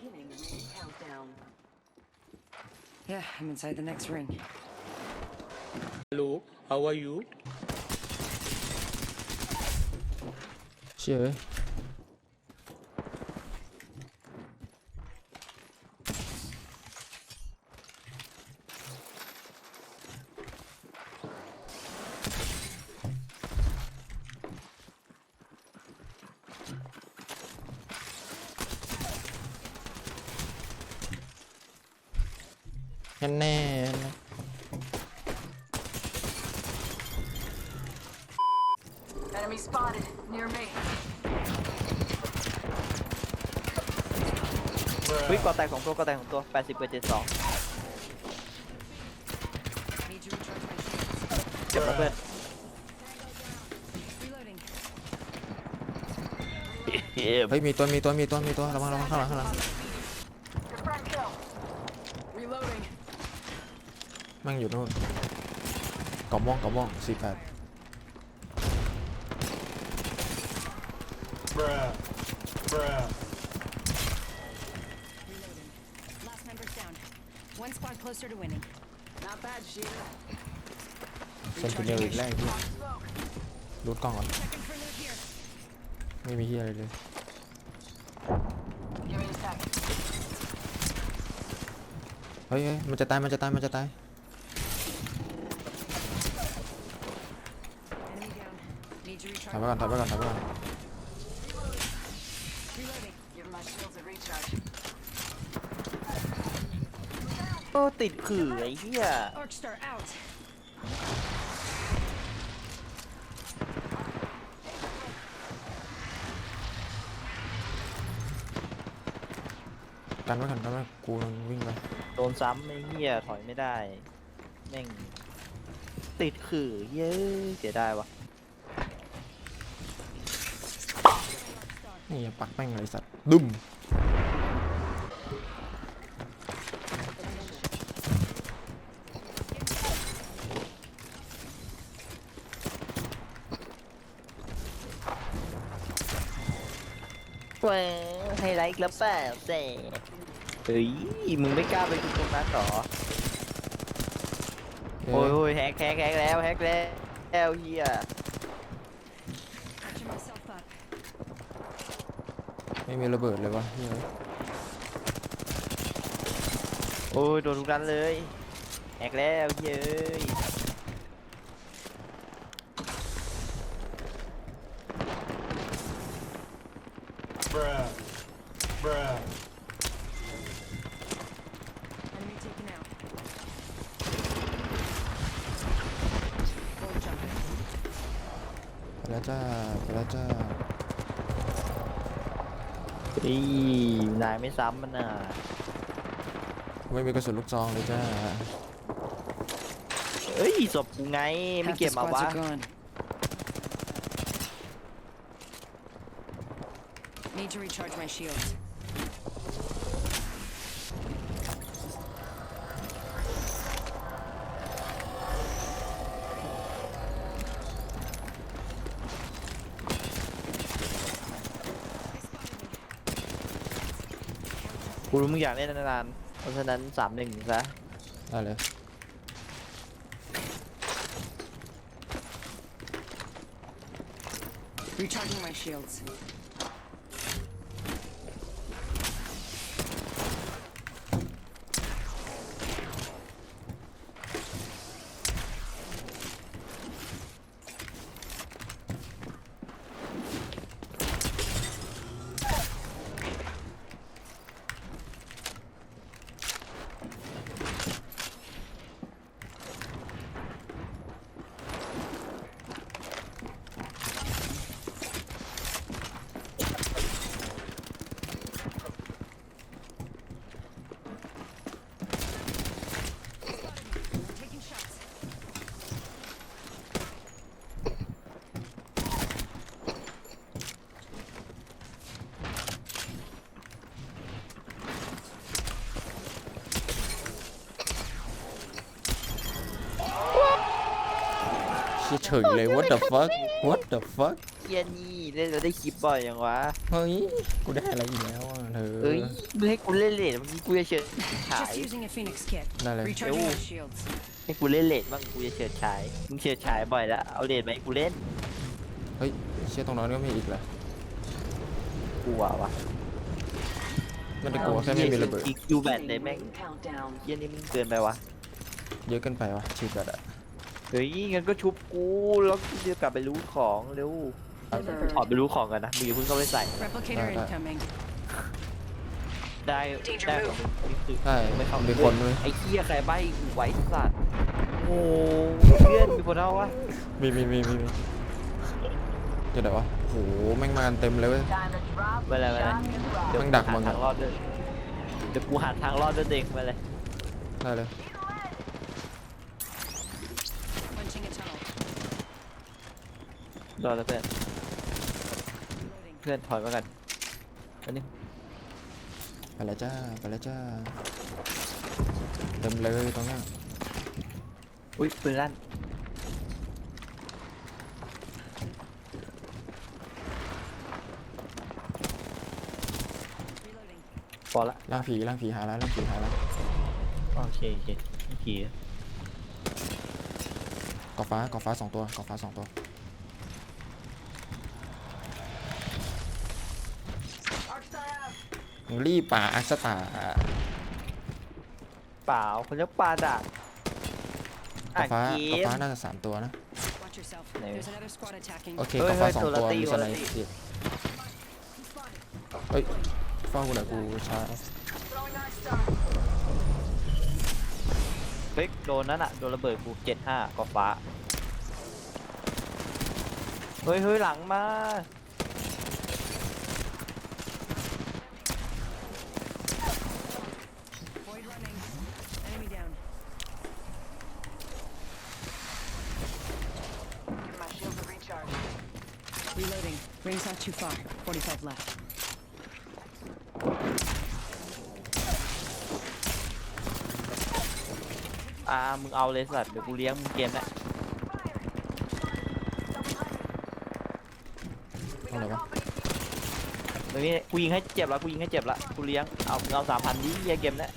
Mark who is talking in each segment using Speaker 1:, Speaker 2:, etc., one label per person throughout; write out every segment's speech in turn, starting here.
Speaker 1: Beginning ring countdown.
Speaker 2: Yeah, I'm inside the next ring.
Speaker 3: Hello, how are you?
Speaker 4: เแน่แน่นะ
Speaker 1: Enemy spotted near me.
Speaker 5: วิกก่อแตกสองตัวก่อแตกสองตัวแปดสิบเปอร์เจ็ดสอง
Speaker 2: Need to recharge my shields.
Speaker 5: เจ็บแล้วเพื่อน
Speaker 2: Reloading.
Speaker 4: เฮ้ยมีตัวมีตัวมีตัวมีตัวระวังระวังข้างหลังข้างหลัง
Speaker 1: Your friend killed.
Speaker 2: Reloading.
Speaker 4: แมั่งอยู่นู่นกล่องม่วงกล่องม่วงสี่แปด
Speaker 3: Bruh. Bruh.
Speaker 2: Reloading. Last member's down. One squad closer to winning. Not bad, Sheila.
Speaker 4: เซนติเนลอีกแล้วไอ้เหี้ยรูดกล้องก่อน
Speaker 2: Checking for loot here.
Speaker 4: ไม่มีเฮียอะไรเลย
Speaker 1: Give me a sec.
Speaker 4: เฮ้ยเฮ้ยมันจะตาย มันจะตาย มันจะตาย
Speaker 2: Enemy down. Need to
Speaker 4: ถอย
Speaker 2: recharge.
Speaker 4: ไปก่อนถอยไปก่อนถอยไปก่อน
Speaker 2: Reloading.
Speaker 1: Give my shields a recharge.
Speaker 5: โอ้ติดขื่อไอ้เหี้ย
Speaker 2: Arc star out.
Speaker 4: กันไว้ก่อนกันไว้กูวิ่งไป
Speaker 5: โดนซ้ำไอ้เหี้ยถอยไม่ได้แม่งติดขื่อเย้ยเสียดายวะ
Speaker 4: นี่ปักแม่งเลยสัตว์ดุ้ม
Speaker 5: แหวไฮไลท์แล้วเปล่าเซ่เฮ้ย มึงไม่กล้าไปดูตรงนั้นหรอ
Speaker 4: เฮ้
Speaker 5: โอ้ย
Speaker 4: ย
Speaker 5: โอ้ยแฮกแฮกแฮกแล้วแฮกแล้วเฮีย
Speaker 4: ไม่มีระเบิดเลยวะเฮ้ย
Speaker 5: โอ้ยโดนทุกนัดเลยแฮกแล้วเย้ย
Speaker 3: Bruh. Bruh.
Speaker 2: Enemy taken out. Full jump.
Speaker 4: ไปแล้วจ้าไปแล้วจ้า
Speaker 5: อีนายไม่ซ้ำมันน่ะ
Speaker 4: ไม่มีกระสุนลูกซองเลยจ้า
Speaker 5: เอ้ยศพกูไง ไม่
Speaker 2: Half
Speaker 5: เก็
Speaker 2: the
Speaker 5: บมา
Speaker 2: squads
Speaker 5: วะ
Speaker 2: are gone. Need to recharge my shields.
Speaker 5: กู รู้มึงอยากเล่นนานๆเพราะฉะนั้นสามหนึ่งซะ
Speaker 4: ได้เลย
Speaker 2: Recharging my shields. Taking shots.
Speaker 4: Shit เฉยเลย what the fuck what the fuck
Speaker 5: ฮียนี่เล่นแล้วได้คลิปบ่อยอย่างวะ
Speaker 4: เฮ้ยกูได้อะไรอีกแล้วอะเธอ
Speaker 5: เอ้ยมึงให้กูเล่นเลทเมื่อกี้กูจะเฉิดฉาย
Speaker 2: Just using a Phoenix kit.
Speaker 4: Dale.
Speaker 2: Recharging my
Speaker 5: Ew.
Speaker 2: shields.
Speaker 5: ให้กูเล่นเลทบ้างกูจะเฉิดฉายมึงเฉิดฉายบ่อยแล้วเอาเลทมาให้กูเล่น
Speaker 4: เฮ้ยเชี่ยตรงนั้นก็มีอีกเหรอก
Speaker 5: ลัววะ
Speaker 4: ไมันจะกลัวแค่ไม่มีระเบิด
Speaker 5: อีกยูแบตเลยแม่ง
Speaker 1: Countdown.
Speaker 5: เฮียนี่มึงเกินไปวะ
Speaker 4: เยอะเกินไปวะชีวิตแบบอะ
Speaker 5: เฮ้ยงั้นก็ชุบกูแล้วกูจะกลับไปรู้ของเร็วขอไปรู้ของกันนะมึงอย่าเพิ่งเข้าไปใส่
Speaker 2: Replicator
Speaker 4: Right, right.
Speaker 2: incoming.
Speaker 5: ได้
Speaker 2: Danger
Speaker 5: ได้
Speaker 2: move
Speaker 5: ของมึงนี่คือ
Speaker 4: ใช่
Speaker 5: ไม่เข้า
Speaker 4: มีคนด้วย
Speaker 5: ไอ้เหี้ยใครใบ้กูไว้สัตว์โอ้เพื่อนมีคนเท่าวะ
Speaker 4: มีมีมีมีมีเดี๋ยวเดี๋ยววะโหแม่งมากันเต็มเลยเว้ย
Speaker 1: Time to drop.
Speaker 5: ไปเลยไปเลย
Speaker 1: shotgun rock.
Speaker 5: เดี๋ยว
Speaker 4: แม่งดักมึง
Speaker 5: หา
Speaker 4: อะ
Speaker 5: ทางรอดด้วยเดี๋ยวกูหาทางรอดด้วยเด็กไปเลย
Speaker 4: ได้เลย
Speaker 5: รอดแล้วเพื่อน
Speaker 2: Reloading.
Speaker 5: เพื่อนถอยมากันอันนี้
Speaker 4: ไปแล้วจ้าไปแล้วจ้าเต็มเลยตรงเนี้ย
Speaker 5: อุ้ยปืนลั่น
Speaker 2: Reloading.
Speaker 5: พอละ
Speaker 4: ล่างผีล่างผีหาแล้วล่างผีหาแล้ว
Speaker 5: โอเคโอเคโอเค
Speaker 4: กอฟ้ากอฟ้าสองตัวกอฟ้าสองตัว มึง รีบป่าอักสตา
Speaker 5: เปล่าคนเรียกปลาดัก
Speaker 4: ก
Speaker 5: อ่า
Speaker 4: อนฟ้า
Speaker 5: ก
Speaker 4: กอฟ้าน่าจะสามตัวนะ
Speaker 2: Watch yourself. There's another squad attacking.
Speaker 4: โอเคก
Speaker 5: ย
Speaker 4: อฟ้าสอง
Speaker 5: ตัว
Speaker 4: มี
Speaker 5: ตั
Speaker 4: สไน
Speaker 5: ละตี
Speaker 4: เปอร์เฮ้ยเฝ้ากูหน่อยกูช้า
Speaker 5: เฮ้ยโดนนั่นอะโดนระเบิดกูเจ็ดห้ากอฟ้า เฮ้ยเฮ้ยหลังมา
Speaker 2: Void running. Enemy down.
Speaker 1: Give my shields a recharge.
Speaker 2: Reloading. Ring's not too far. 45 left.
Speaker 5: อ่ามึงเอาเลยสัตว์เดี๋ยวกูเลี้ยงมึงเกมแล้ว
Speaker 4: เอาอะไรวะ
Speaker 5: เดี๋ยวนี้กูยิงให้เจ็บแล้วกูยิงให้เจ็บแล้วกูเลี้ยงเอามึงเอาสามพันดิเหี้ยเกมแล้ว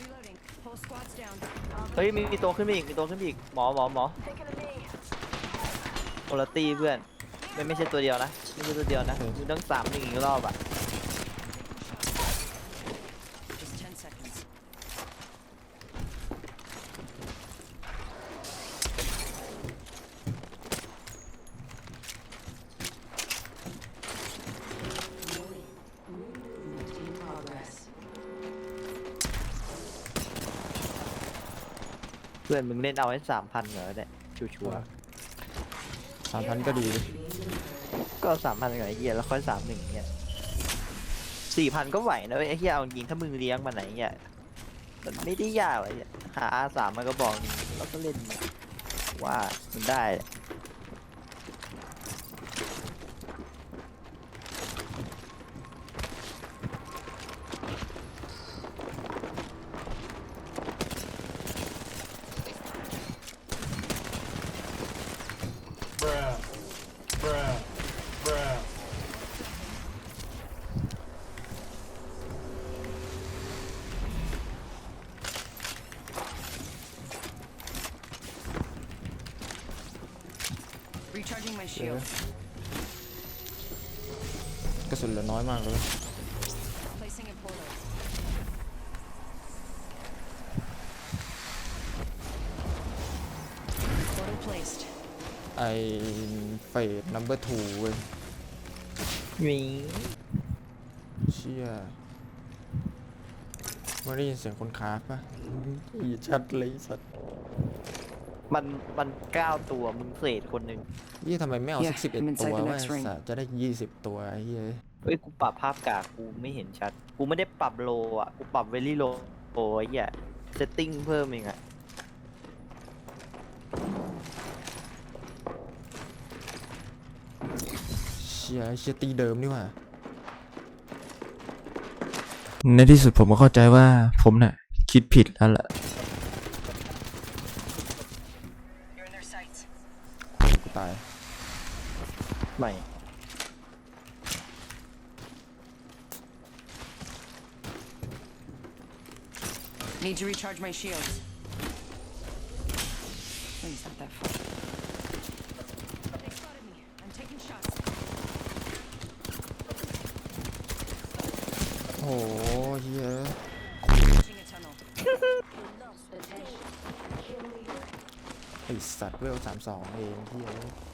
Speaker 2: Reloading. Whole squad's down.
Speaker 5: เฮ้ยมีมีตัวขึ้นมาอีกมีตัวขึ้นมาอีกหมอหมอหมอ
Speaker 1: Taking a knee.
Speaker 5: โอลตีเพื่อน ไม่ไม่ใช่ตัวเดียวนะไม่ใช่ตัวเดียวนะ
Speaker 4: เออ
Speaker 5: มึงต้องสามหนึ่งอีกรอบอะ
Speaker 2: Just 10 seconds.
Speaker 5: เพื่อนมึงเล่นเอาให้สามพันเหรอเนี่ยชัวร์
Speaker 4: สามพันก็ดีดิ
Speaker 5: ๆ ก็สามพันกว่าไอ้เหี้ยแล้วค่อยสามหนึ่งเนี่ยสี่พันก็ไหวนะเว้ยไอ้เหี้ยเอาจริงถ้ามึงเลี้ยงมันไหนเนี่ยมันไม่ได้ยากเลยเนี่ยหาอาสามมันก็บอกแล้วก็เล่นว่ามันได้
Speaker 2: Recharging my shield.
Speaker 4: กระสุนเหลือน้อยมากเลย
Speaker 2: Placing a portal. Portal placed.
Speaker 4: ไอเฟส number two เว้ย
Speaker 5: มี
Speaker 4: เชี่ยไม่ได้ยินเสียงคนคาร์กปะอีชัดเลยสัตว์
Speaker 5: มันมันเก้าตัวมึงเศษคนหนึ่ง
Speaker 4: ยี่ทำไมไม่เอาสัก
Speaker 2: Yeah,
Speaker 4: สิบเอ็ด
Speaker 2: I'm inside
Speaker 4: ตัว
Speaker 2: the
Speaker 4: วะ
Speaker 2: next
Speaker 4: ไอ้
Speaker 2: ring.
Speaker 4: สัตว์จะได้ยี่สิบตัวไอ้เหี้ย
Speaker 5: เฮ้ยกูปรับภาพกากกูไม่เห็นชัด กูไม่ได้ปรับโลอะ กูปรับเวลี่โลโอ้ยไอะเซตติ้งเพิ่มเองอะ
Speaker 4: เชี่ยไอ้เชี่ยตีเดิมนี่หว่าในที่สุดผมก็เข้าใจว่าผมน่ะ คิดผิดแล้วล่ะ
Speaker 5: ไม่
Speaker 2: Need to recharge my shields. Please, not that far.
Speaker 4: Oh, they